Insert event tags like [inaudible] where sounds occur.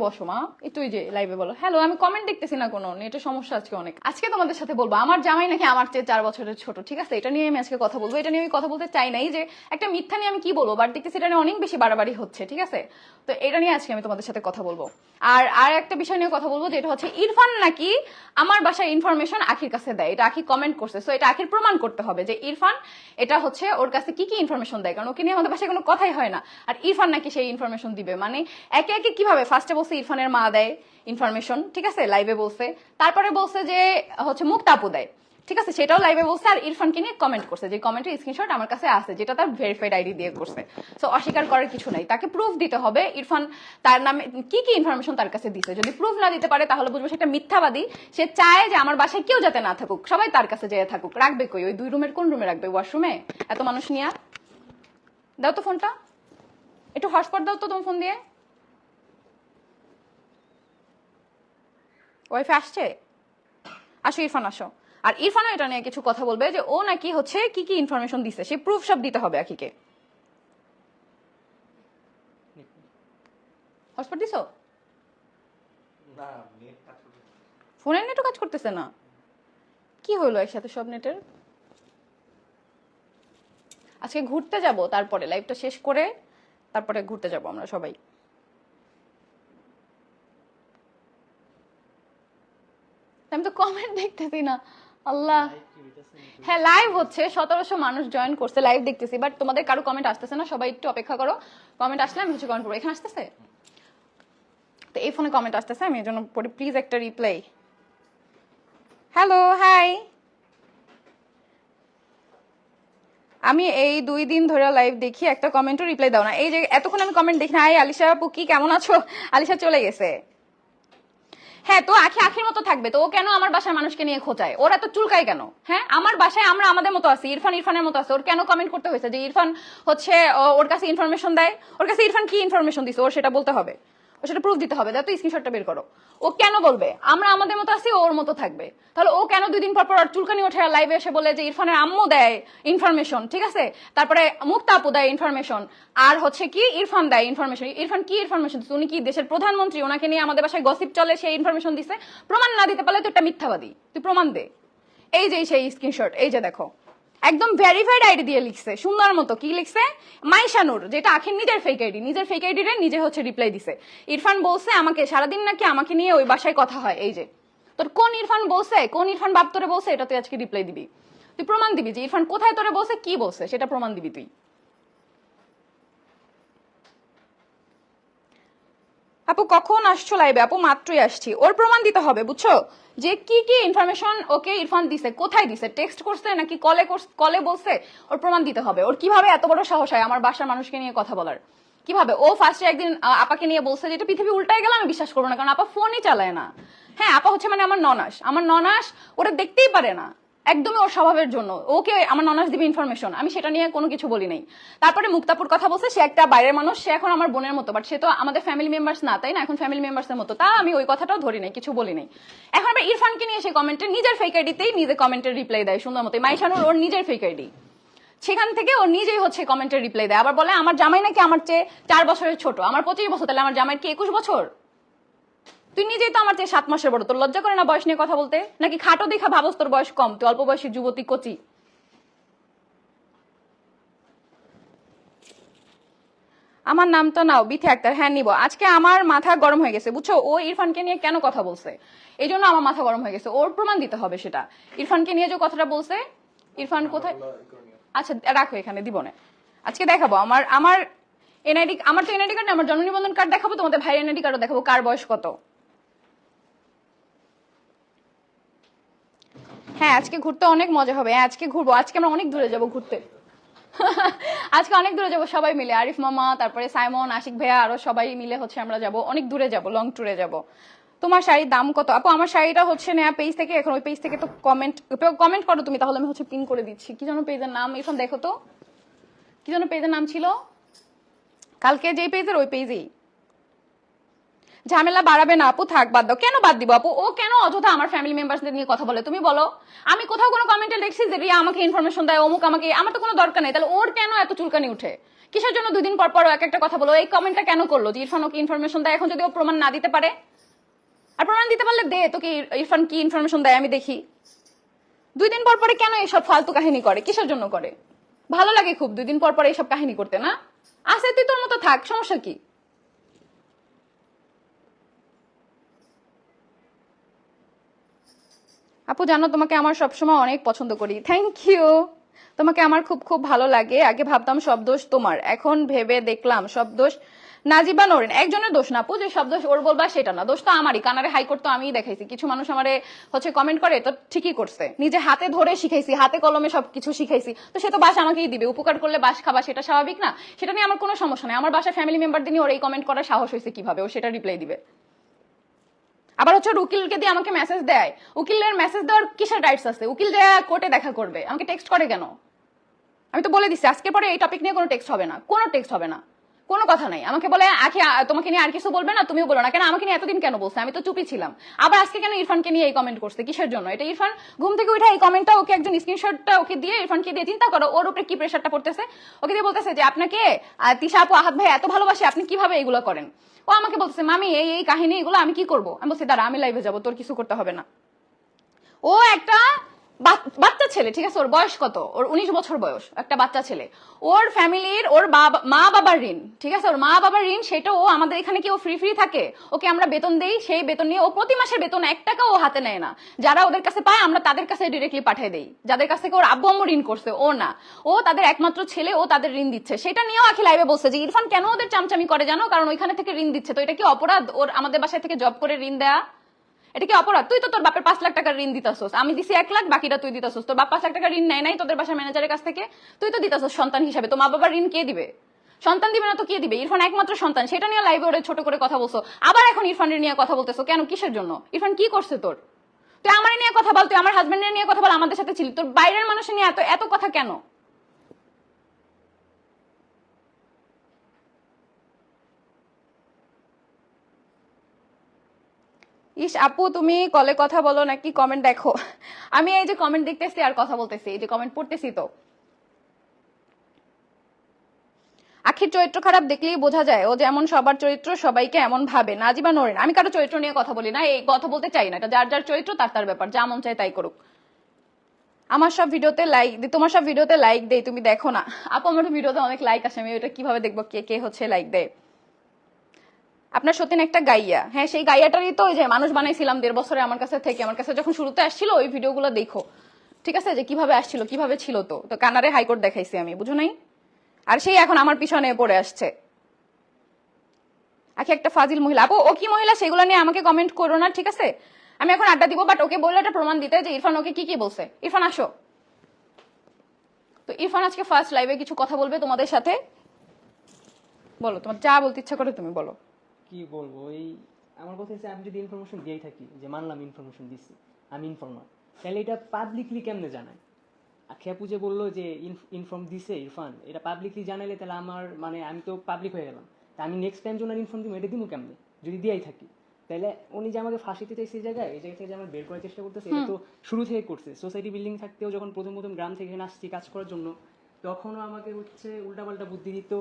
বসো, মা। একটু যে লাইভে বলো। হ্যালো আমি কমেন্ট দেখতেছি না কোনো। নেটের সমস্যা আজকে অনেক। আজকে তোমাদের সাথে বলব, আমার জামাই নাকি আমার চেয়ে চার বছরের ছোট, ঠিক আছে? এটা নিয়ে আমি আজকে কথা বলব। এটা নিয়ে আমি কথা বলতে চাই নাই যে, একটা মিথ্যা নিয়ে আমি কি বলব? বাট দেখতেছি এটা নিয়ে অনেক বেশি বাড়াবাড়ি হচ্ছে, ঠিক আছে? তো এটা নিয়ে আজকে আমি তোমাদের সাথে কথা বলব। আর আর একটা বিষয় নিয়ে কথা বলব, যেটা হচ্ছে ইরফান নাকি আমার বাসায় ইনফরমেশন আখির কাছে দেয়। এটা আখি কমেন্ট করছে সো এটা আখির প্রমাণ করতে হবে যে ইরফান এটা হচ্ছে ওর কাছে কি কি ইনফরমেশন দেয়, কারণ ওকে নিয়ে আমাদের বাসায় কোনো কথাই হয় না। আর ইরফান নাকি সেই ইনফরমেশন দিবে মানে একে একে কীভাবে? ফার্স্টে বলছে ইরফানের মা দেয় ইনফরমেশন ঠিক আছে? লাইভে বলছে। তারপরে বলছে যে হচ্ছে মুক্তাপু দেয়। ঠিক আছে, সেটাও লাইভে বলছে, আর ইরফানকে নিয়ে কমেন্ট করছে, যে কমেন্টের স্ক্রিনশট আমার কাছে আছে, যেটা তার ভেরিফাইড আইডি দিয়ে করছে। সো অস্বীকার করার কিছু নাই। তাকে প্রুফ দিতে হবে, ইরফান তার নামে, কি কি ইনফরমেশন তার কাছে দিছে? যদি প্রুফ না দিতে পারে, তাহলে বুঝব সেটা মিথ্যাবাদী। সে চায় যে আমার বাসায় কেউ যাতে না থাকুক, সবাই তার কাছে যেয়ে থাকুক। রাখবে কই? ওই দুই রুমের কোন রুমে রাখবে? ওয়াশরুমে এত মানুষ নিয়ে দাও তো ফোনটা একটু হটস্পট দাও তো তোমার ফোন দিয়ে। ওয়াইফাই আসছে? আসো, ইরফান আসো। আর ইরফানও এটা নিয়ে কিছু কথা বলবে যে ও নাকি হচ্ছে কি কি ইনফরমেশন দিছে সে প্রুফ সব দিতে হবে আখিকে হটস্পট দিছো? না নেট কাজ ফোনের নেটও কাজ করতেছে না? কি হলো একসাথে সব নেটের? আজকে ঘুরতে যাব তারপরে লাইভটা শেষ করে তারপরে ঘুরতে যাব আমরা সবাই। আমি তো কমেন্ট দেখতেছি না। আল্লাহ। হ্যাঁ লাইভ হচ্ছে। সতেরোশো মানুষ জয়েন করছে লাইভ দেখতেছি। বাট তোমাদের কারও কমেন্ট আসতেছে না? সবাই একটু অপেক্ষা করো। কমেন্ট আসলে আমি হচ্ছে কমেন্ট করব। এখানে আসতেছে? তো এই ফোনে কমেন্ট আসতেছে। আমি এই জন্য পড়ি প্লিজ একটা রিপ্লাই হ্যালো হাই আমি এই দুই দিন ধরে লাইভ দেখি একটা কমেন্টও রিপ্লাই দাও না। এই যে এতক্ষণ আমি কমেন্ট দেখি না। হাই আলিশা আপু কি? কেমন আছো? আলিশা চলে গেছে। হ্যাঁ তো আখি আখির মতো থাকবে, তো ও কেন আমার বাসায় মানুষকে নিয়ে খোঁচায়? ওরা তো চুলকায় কেন? হ্যাঁ আমার বাসায় আমরা আমাদের মতো আছি, ইরফান ইরফানের মতো আছে। ওর কেন কমেন্ট করতে হয়েছে যে ইরফান হচ্ছে ওর কাছে ইনফরমেশন দেয়? ওর কাছে ইরফান কি ইনফরমেশন দিছে? ওর সেটা বলতে হবে। সেটা প্রুফ দিতে হবে তো স্ক্রিনশটটা বের করো। ও কেন বলবে? আমরা আমাদের মতো আছি, ওর মতো থাকবে। তাহলে ও কেন দুই দিন পর পর চুলকানি ওঠে লাইভে এসে বলে যে, ইরফানের আম্মু দেয় ইনফরমেশন ঠিক আছে? তারপরে মুক্তা আপু দেয় ইনফরমেশন আর হচ্ছে কি, ইরফান দেয় ইনফরমেশন ইরফান কি ইনফরমেশন উনি কি দেশের প্রধানমন্ত্রী? ওনাকে নিয়ে আমাদের বাসায় গসিপ চলে, সেই ইনফরমেশন দিছে। প্রমাণ না দিতে পারলে তো একটা মিথ্যাবাদী। তুই প্রমাণ দে। এই যে সেই স্ক্রিনশট এই যে দেখো। একদম ভেরিফাইড আইডি দিয়ে লিখছে, সুন্দর মতো। কি লিখছে? মাইশানুর, যেটা আখের নিজের ফেক আইডি নিজের ফেক আইডি রে নিজে হচ্ছে রিপ্লাই দিছে। ইরফান বলছে, আমাকে সারাদিন নাকি আমাকে নিয়ে ওই বাসায় কথা হয়, এই যে। তোর কোন ইরফান বলছে? কোন ইরফান বাপ তোরে বলছে? এটা তুই আজকে রিপ্লাই দিবি। তুই প্রমাণ দিবি যে ইরফান কোথায় তোরে বলছে, কি বলছে? সেটা প্রমাণ দিবি তুই। আপু, কখন আসছো লাইভে আপু, মাত্রই আসছি। ওর প্রমাণ দিতে হবে, বুঝছ? যে কি কি ইনফরমেশন ওকে ইরফান দিছে, কোথায় দিছে? টেক্সট করছে নাকি কলে কলে বলছে? ওর প্রমাণ দিতে হবে। ওর কীভাবে এত বড় সাহস হয় আমার বাসার মানুষকে নিয়ে কথা বলার? কীভাবে? ও ফার্স্টে একদিন আপাকে নিয়ে বলছে যে, এটা পৃথিবী উল্টায় গেল, আমি বিশ্বাস করব না। কারণ আপা ফোনই চালায় না। হ্যাঁ আপা হচ্ছে মানে আমার ননাস। আমার ননাস ওরা দেখতেই পারে না। একদমই ওর স্বভাবের জন্য। ওকে আমার ননাস দিবে ইনফরমেশন আমি সেটা নিয়ে কোনো কিছু বলি নাই। তারপরে মুক্তাপুর কথা বলছে, সে একটা বাইরের মানুষ, সে এখন আমার বোনের মতো। বাট সে তো আমাদের ফ্যামিলি মেম্বার্স না, তাই না? এখন ফ্যামিলি মেম্বার্স এর মতো। তা আমি ওই কথাটাও ধরি নাই, কিছু বলি নাই। এখন আবার ইরফানকে নিয়ে সে কমেন্টে নিজের ফেক আইডিতেই নিজে কমেন্টের রিপ্লাই দেয়, সুন্দর মতো মাইশানুর ওর নিজের ফেক আইডি সেখান থেকে ও নিজেই হচ্ছে কমেন্টের রিপ্লাই দেয়। আবার বলে, আমার জামাই নাকি আমার চেয়ে চার বছরের ছোট। আমার পঁচিশ বছর, তাহলে আমার জামাইয়ের কি একুশ বছর? তুই নিজেই তো আমার চেয়ে সাত মাসের বড়, তোর লজ্জা করে না বয়স নিয়ে কথা বলতে? নাকি খাটো দেখা ভাবস তোর বয়স কম, তুই অল্প বয়সী যুবতী কচি? আমার নাম তো নাও, বিথে আক্তার হ্যাঁ নিব। আজকে আমার মাথা গরম হয়ে গেছে, বুঝছ? ও ইরফানকে নিয়ে কেন কথা বলছে? এই জন্য আমার মাথা গরম হয়ে গেছে, ওর প্রমাণ দিতে হবে সেটা। ইরফানকে নিয়ে যে কথাটা বলছে, ইরফান কোথায়? আচ্ছা রাখো এখানে, দিব না। আজকে দেখাবো, আমার আমার এনআইডি আমার তো এনআইডি কার্ড আমার জন্ম নিবন্ধন কার্ড দেখাবো, তোমাদের ভাইয়ের এনআইডি কার্ডও দেখাবো, কার বয়স কত? হ্যাঁ আজকে ঘুরতে অনেক মজা হবে। হ্যাঁ, আজকে ঘুরবো। আজকে আমরা অনেক দূরে যাব ঘুরতে। [laughs] আজকে অনেক দূরে যাব সবাই মিলে। আরিফ মামা তারপরে সাইমন আশিক ভাইয়া আরও সবাই মিলে হচ্ছে আমরা যাব। অনেক দূরে যাব লং ট্যুরে যাব। তোমার শাড়ির দাম কত? আপু আমার শাড়িটা হচ্ছে নেয়া পেজ থেকে এখন ওই পেজ থেকে তো কমেন্ট কমেন্ট করো তুমি তাহলে আমি হচ্ছে পিন করে দিচ্ছি। কি যেন পেজের নাম এখন দেখো তো। কি যেন পেজের নাম ছিল? কালকে যেই পেজের ওই পেজেই ঝামেলা বাড়াবে না, আপু, থাক, বাদ দাও। কেন বাদ দিব, আপু? ও কেন অযথা আমার ফ্যামিলি মেম্বারসদের নিয়ে কথা বলে? তুমি বলো। আমি কোথাও কোনো কমেন্টে দেখছি যে রিয়া আমাকে ইনফরমেশন দেয়, অমুক আমাকে, আমার তো কোনো দরকার নেই। তাহলে ওর কেন এত চুলকানি উঠে? কিসের জন্য দুদিন পর পর এক একটা কথা বলো? এই কমেন্টটা কেন করল? যে ইরফান ওকে ইনফরমেশন দেয়, এখন যদি ও প্রমাণ না দিতে পারে? আর প্রমাণ দিতে পারলে দে, তোকে ইরফান কি ইনফরমেশন দেয়, আমি দেখি। দুই দিন পর পরে কেন এইসব ফালতু কাহিনী করে? কিসের জন্য করে? ভালো লাগে খুব দুই দিন পর পর এইসব কাহিনী করতে, না? আছে, তুই তোর মতো থাক, সমস্যা কি? আপু, জানো, তোমাকে আমার সবসময় অনেক পছন্দ করি। থ্যাংক ইউ তোমাকে আমার খুব খুব ভালো লাগে। আগে ভাবতাম সব দোষ তোমার। এখন ভেবে দেখলাম সব দোষ নাজিবা নরেন। একজনের দোষ না, আপু, যে সব দোষ ওর বলবা সেটা না। দোষ তো আমারই। কানারে হাইকোর্ট তো আমিই দেখাইছি। কিছু মানুষ আমারে হচ্ছে কমেন্ট করে, তো ঠিকই করছে। নিজে হাতে ধরে শিখাইছি, হাতে কলমে সব কিছু শিখাইছি। তো সে তো বাস আমাকেই দিবে। উপকার করলে বাস খাবা, সেটা স্বাভাবিক না? সেটা নিয়ে আমার কোনো সমস্যা নেই। আমার বাসায় ফ্যামিলি মেম্বারদের নিয়ে ওর এই কমেন্ট করার সাহস হয়েছে কীভাবে? ও সেটা রিপ্লাই দিবে। আবার হচ্ছে উকিলকে দিয়ে আমাকে মেসেজ দেয়। উকিলের মেসেজ দেওয়ার কিসের রাইটস আছে? উকিল যে কোর্টে দেখা করবে, আমাকে টেক্সট করে কেন? আমি তো বলে দিচ্ছি, আজকের পরে এই টপিক নিয়ে কোনো টেক্সট হবে না, কোনো টেক্সট হবে না। কোনো কথা নাই। আমাকে বলে, আখি তোমাকে নিয়ে আর কিছু বলবে না, তুমিও বলো না। কেন? আমাকে নিয়ে এতদিন কেন বলছে? আমি তো চুপি ছিলাম। আবার আজকে কেন ইরফানকে নিয়ে এই কমেন্ট করছে? কিসের জন্য? এটা ইরফান ঘুম থেকে উঠে এই কমেন্টটা ওকে একজন স্ক্রিনশটটা ওকে দিয়ে ইরফানকে দিয়ে চিন্তা করো, ওর উপরে কি প্রেশারটা পড়তেছে? ওকে দিয়ে বলতেছে যে, আপনাকে তিশা আপু, আহাত ভাই এত ভালোবাসে, আপনি কীভাবে এগুলো করেন? ও আমাকে বলতেছে, মামি, এই এই কাহিনী এগুলো আমি কি করব? আমি বলছি, দাঁড়া, আমি লাইভে যাব, তোর কিছু করতে হবে না। ও একটা বাচ্চা ছেলে, ঠিক আছে? ওর বয়স কত? ওর উনিশ বছর বয়স, একটা বাচ্চা ছেলে। ওর ফ্যামিলির, ওর বাবা, মা বাবার ঋণ, ঠিক আছে? ওর মা বাবার ঋণ, সেটা ও আমাদের এখানে কি ও ফ্রি ফ্রি থাকে? ওকে আমরা বেতন দেই, সেই বেতন নিয়ে ও প্রতি মাসের বেতন এক টাকা ও হাতে নেয় না। যারা ওদের কাছে পায়, আমরা তাদের কাছে ডিরেক্টলি পাঠিয়ে দেই। যাদের কাছ থেকে ওর আব্বু আম্মু ঋণ করছে, ও না। ও তাদের একমাত্র ছেলে, ও তাদের ঋণ দিচ্ছে। সেটা নিয়েও আখি লাইভে বলছে যে, ইরফান কেন ওদের চামচামি করে জানো? কারণ ওইখানে থেকে ঋণ দিচ্ছে। তো এটা কি অপরাধ? ওর আমাদের বাসায় থেকে জব করে ঋণ দেয়া? এটা কি অপরাধ? তুই তো তোর বাপের পাঁচ লাখ টাকার ঋণ দিতাছস। আমি দিছি এক লাখ, বাকিটা তুই দিতাছস। তোর বাপ পাঁচ লাখ টাকার ঋণ নেয় নাই তোদের বাসার ম্যানেজারের কাছ থেকে? তুই তো দিতাছস সন্তান হিসাবে। তো মা বাবার ঋণ কে দিবে? সন্তান দিবে না তো কে দিবে? ইরফান একমাত্র সন্তান। সেটা নিয়ে লাইভে ওরে ছোট করে কথা বলছো। আবার এখন ইরফানের নিয়ে কথা বলতেছো। কেন? কিসের জন্য? ইরফান কি করছে তোর? তুই আমার নিয়ে কথা বল, তুই আমার হাজবেন্ডের নিয়ে কথা বল, আমাদের সাথে ছিলি তোর বাইরের মানুষের নিয়ে এত এত কথা কেন? ইস, আপু, তুমি কলে কথা বলো নাকি কমেন্ট দেখো। আমি এই যে কমেন্ট দেখতেছি আর কথা বলতেছি, এই যে কমেন্ট পড়তেছি তো। আখির চরিত্র খারাপ দেখলেই বোঝা যায়, ও যেমন সবার চরিত্র, সবাইকে এমন ভাবে। নাজিবা নোরেন, আমি কারও চরিত্র নিয়ে কথা বলি না, এই কথা বলতে চাই না, এটা যার যার চরিত্র, তার তার ব্যাপার, যা মন চায় তাই করুক। আমার সব ভিডিওতে লাইক তোমার সব ভিডিওতে লাইক দেই, তুমি দেখো না। আপু, আমার ভিডিওতে অনেক লাইক আসে, আমি ওটা কীভাবে দেখব, কে কে হচ্ছে লাইক দেয়? আপনার সত্যিন একটা গাইয়া? হ্যাঁ সেই গাইয়াটারই তো যে মানুষ বানাইছিলাম দেড় বছরে আমার কাছে থেকে। আমার কাছে যখন শুরুতে আসছিল, ওই ভিডিওগুলো দেখো। ঠিক আছে? যে কীভাবে আসছিল, কীভাবে ছিল তো। তো কানারে হাইকোর্ট দেখাইছি আমি, বুঝো নাই? আর সেই এখন আমার পিছনে পড়ে আসছে। আখি একটা ফাজিল মহিলা। আপু, ও কি মহিলা? সেগুলো নিয়ে আমাকে কমেন্ট করো না, ঠিক আছে? আমি এখন আড্ডা দিব বাট ওকে বললে একটা প্রমাণ দিতে যে ইরফান ওকে কি কি বলছে। ইরফান, আসো। তো ইরফান আজকে ফার্স্ট লাইভে কিছু কথা বলবে তোমাদের সাথে? বলো, তোমার যা বলতে ইচ্ছা করে তুমি বলো। কি বলব? এই আমার কথা হচ্ছে আমি যদি ইনফরমেশন দিয়েই থাকি যে মানলাম ইনফরমেশন দিচ্ছি আমি ইনফর্মার তাহলে এটা পাবলিকলি কেমনে জানায়? আখিয়া পুজো বলল যে ইনফর্ম দিছে ইরফান এটা পাবলিকলি জানাইলে তাহলে আমার মানে আমি তো পাবলিক হয়ে গেলাম। তা আমি নেক্সট টাইম যখন ইনফর্ম দিব এটা দিব কেমনে? যদি দিয়েই থাকি। তাহলে উনি যে আমাকে ফাঁসিতে চাইছে এই জায়গায় এই জায়গা থেকে যে আমার বের করার চেষ্টা করতেছে এটা তো শুরু থেকে করছে। সোসাইটি বিল্ডিং থাকতেও যখন প্রথম প্রথম গ্রাম থেকে এখানে আসছি কাজ করার জন্য তখনও আমাকে হচ্ছে উল্টাপাল্টা বুদ্ধি দিত